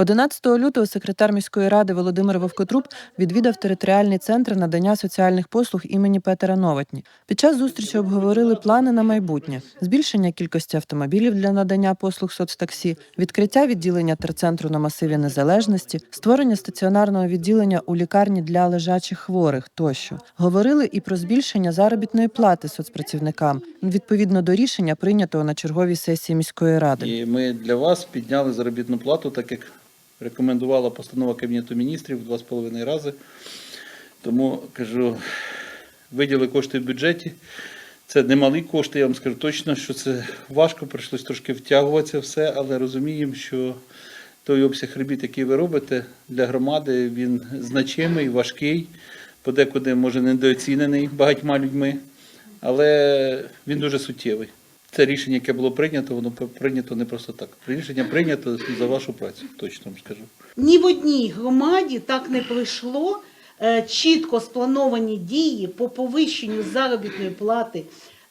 11 лютого секретар міської ради Володимир Вовкотруб відвідав територіальний центр надання соціальних послуг імені Петера Новотні. Під час зустрічі обговорили плани на майбутнє: збільшення кількості автомобілів для надання послуг соцтаксі, відкриття відділення терцентру на масиві незалежності, створення стаціонарного відділення у лікарні для лежачих хворих тощо. Говорили і про збільшення заробітної плати соцпрацівникам відповідно до рішення, прийнятого на черговій сесії міської ради. І ми для вас підняли заробітну плату, так як рекомендувала постанова Кабінету міністрів два з половиною рази. Тому кажу, виділи кошти в бюджеті. Це немалі кошти, я вам скажу точно, що це важко, прийшлось трошки втягуватися все, але розуміємо, що той обсяг робіт, який ви робите для громади, він значимий, важкий, подекуди може недооцінений багатьма людьми, але він дуже суттєвий. Це рішення, яке було прийнято, воно прийнято не просто так. Рішення прийнято за вашу працю, точно вам скажу. Ні в одній громаді так не пройшло е, чітко сплановані дії по повищенню заробітної плати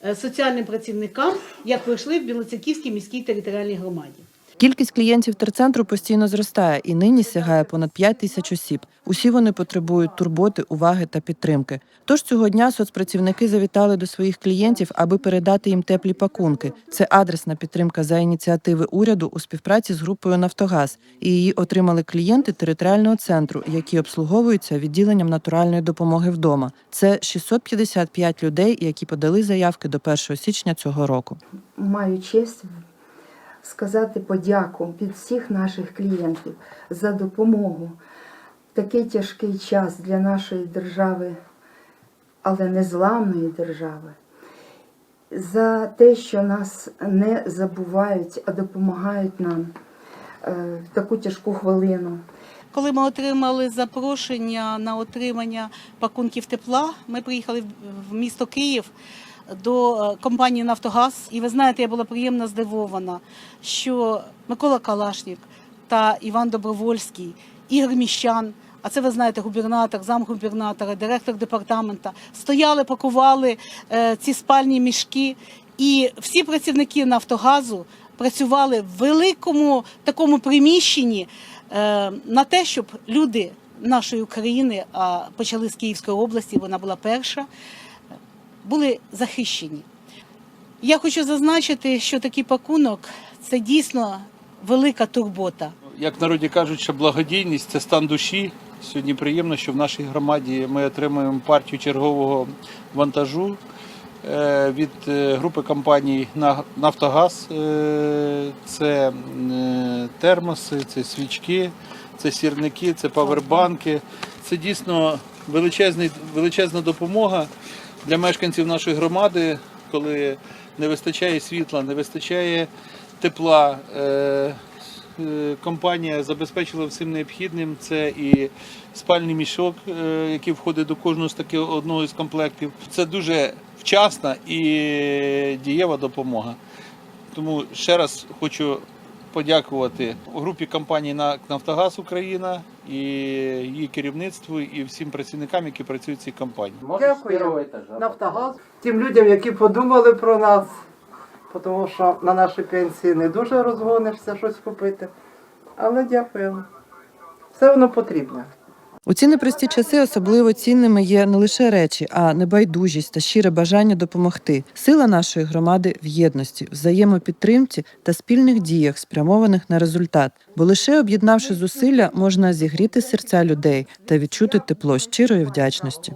е, соціальним працівникам, як пройшли в Білоцерківській міській територіальній громаді. Кількість клієнтів терцентру постійно зростає і нині сягає понад 5 тисяч осіб. Усі вони потребують турботи, уваги та підтримки. Тож цього дня соцпрацівники завітали до своїх клієнтів, аби передати їм теплі пакунки. Це адресна підтримка за ініціативи уряду у співпраці з групою Нафтогаз. І її отримали клієнти територіального центру, які обслуговуються відділенням натуральної допомоги вдома. Це 655 людей, які подали заявки до 1 січня цього року. маю честь сказати подяку від всіх наших клієнтів за допомогу такий тяжкий час для нашої держави, але незламної держави, за те, що нас не забувають, а допомагають нам е, в таку тяжку хвилину. Коли ми отримали запрошення на отримання пакунків тепла, ми приїхали в місто Київ до е, компанії Нафтогаз. І ви знаєте, я була приємно здивована, що Микола Калашнік та Іван Добровольський, Ігор Міщан. А це ви знаєте, губернатор, замгубернатора, директор департамента стояли, пакували е, ці спальні мішки, і всі працівники Нафтогазу працювали в великому такому приміщенні е, на те, щоб люди нашої України, а почали з Київської області, вона була перша, були захищені. Я хочу зазначити, що такий пакунок це дійсно велика турбота. Як народі кажуть, що благодійність це стан душі. Сьогодні приємно, що в нашій громаді ми отримуємо партію чергового вантажу е, від е, групи компаній Нафтогаз. Е, Це термоси, це свічки, це сірники, це павербанки. Це дійсно величезна допомога для мешканців нашої громади, коли не вистачає світла, не вистачає тепла. Е, Е, компанія забезпечила всім необхідним. Це і спальний мішок, е, який входить до кожного з таких одного з комплектів. Це дуже вчасна і дієва допомога. Тому ще раз хочу подякувати групі компанії «На- Нафтогаз Україна і її керівництву, і всім працівникам, які працюють в цій компанії. Дякую. Нафтогаз, тим людям, які подумали про нас, тому що на наші пенсії не дуже розгонишся щось купити. Але дякуємо. Все воно потрібне. У ці непрості часи особливо цінними є не лише речі, а небайдужість та щире бажання допомогти. Сила нашої громади в єдності, взаємопідтримці та спільних діях, спрямованих на результат. Бо лише об'єднавши зусилля, можна зігріти серця людей та відчути тепло щирої вдячності.